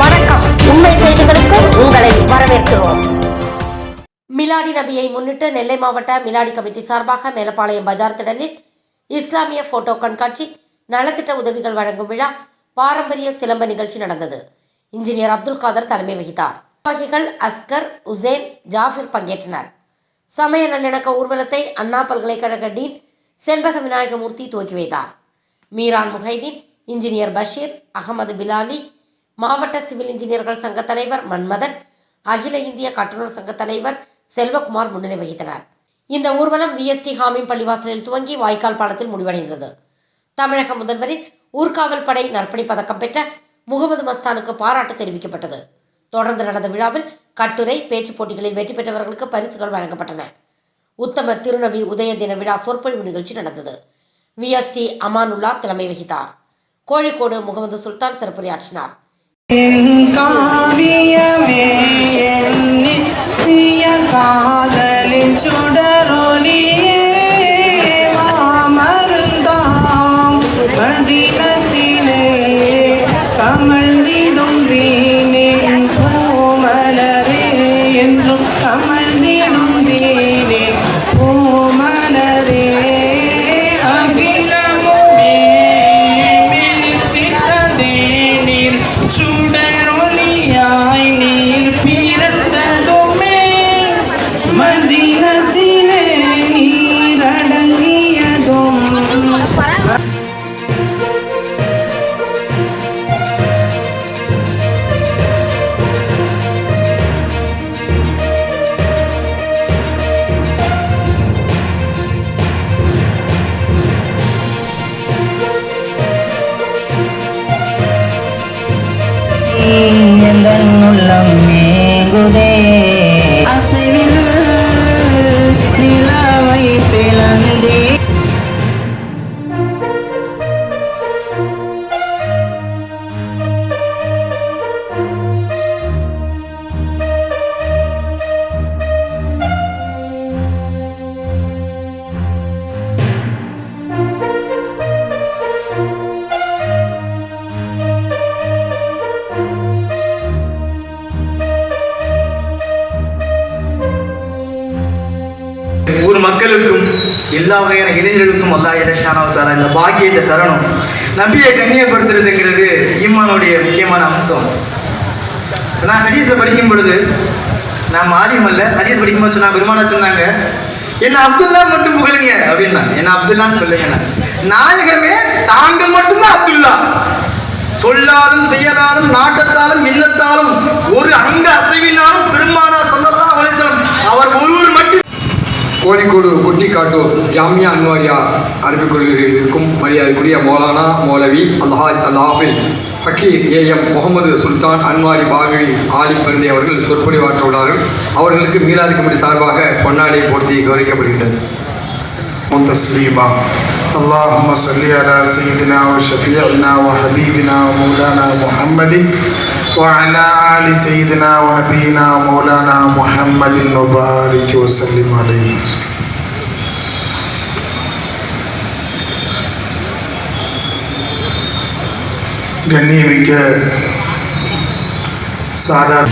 வணக்கம். உண்மை செய்திகளுக்கு உங்களை வரவேற்கிறோம். மிலாடி நபியை முன்னிட்டு நெல்லை மாவட்ட மிலாடி கமிட்டி சார்பாக மேலப்பாளையம் பஜார் திடலில் இஸ்லாமிய போட்டோ கண்காட்சி நலத்திட்ட உதவிகள் வழங்கும் விழா பாரம்பரிய சிலம்ப நிகழ்ச்சி நடந்தது. இன்ஜினியர் அப்துல் காதர் தலைமை வகித்தார். நிர்வாகிகள் அஸ்கர் உசேன் ஜாஃபிர் பங்கேற்றனர். சமய நல்லிணக்க ஊர்வலத்தை அண்ணா பல்கலைக்கழக டீன் செண்பக விநாயகமூர்த்தி துவக்கி வைத்தார். மீரான் முஹைதீன் இன்ஜினியர் பஷீர் அகமது பிலாலி மாவட்ட சிவில் இன்ஜினியர்கள் சங்க தலைவர் மன்மதன் அகில இந்திய கட்டுநர் சங்க தலைவர் செல்வகுமார் முன்னிலை வகித்தனர். இந்த ஊர்வலம் விஎஸ்டி ஹாமிம் பள்ளிவாசலில் துவங்கி வாய்க்கால் பாலத்தில் முடிவடைந்தது. தமிழக முதல்வரின் ஊர்காவல் படை நற்பணி பதக்கம் பெற்ற முகமது மஸ்தானுக்கு பாராட்டு தெரிவிக்கப்பட்டது. தொடர்ந்து நடந்த விழாவில் கட்டுரை பேச்சுப் போட்டிகளில் வெற்றி பெற்றவர்களுக்கு பரிசுகள் வழங்கப்பட்டன. உத்தம திருநபி உதய தின விழா சொற்பொழிவு நிகழ்ச்சி நடந்தது. விஎஸ்டி அமானுல்லா தலைமை வகித்தார். கோழிக்கோடு முகமது சுல்தான் சிறப்புரையாற்றினார். காவியமே என் நித்திய காதலின் சுடரொலியே மாமருந்தாம். மதினத்திலே கமழ்ந்திடும் தீனின் மக்களுக்கும் எல்லா வகையான இளைஞர்களுக்கும் அல்லா இலஷானாவை தர இந்த பாக்கியத்தை தரணும். நபியை கண்ணியப்படுத்துறதுங்கிறது ஈமானுடைய முக்கியமான அம்சம். நான் ஹதீஸை படிக்கும் பொழுது நான் ஆலிம் அல்ல ஹதீஸ் படிக்கும்போது சொன்னா பெருமானா சொன்னாங்க என்ன அப்துல்லா மட்டும் புகழுங்க அப்படின்னா என்ன அப்துல்லான்னு சொல்லுங்க நாயகமே தாங்க மட்டும்தான். கோழிக்கோடு குட்டிக்காட்டூர் ஜாமியா அன்வாரியா அறிவிக்கொள்ளிருக்கும் மரியாதைக்குரிய மௌலானா மௌலவி அல்ஹாஜ் அல் ஹாஃபில் ஃபக்கீர் ஏ எம் முகமது சுல்தான் அன்வாரி பாகவி ஆலிம் பருந்தி அவர்கள் சொற்பொழிவாற்ற உள்ளார்கள் அவர்களுக்கு மீலாது கமிட்டி சார்பாக பொன்னாடை போர்த்தி கௌரவிக்கப்படுகின்றது تسليما اللهم صل على سيدنا وشفيعنا وحبيبنا ومولانا محمد وعلى آل سيدنا ونبينا ومولانا محمد وبارك وسلم عليه கண்ணியமிக்க சாதாரண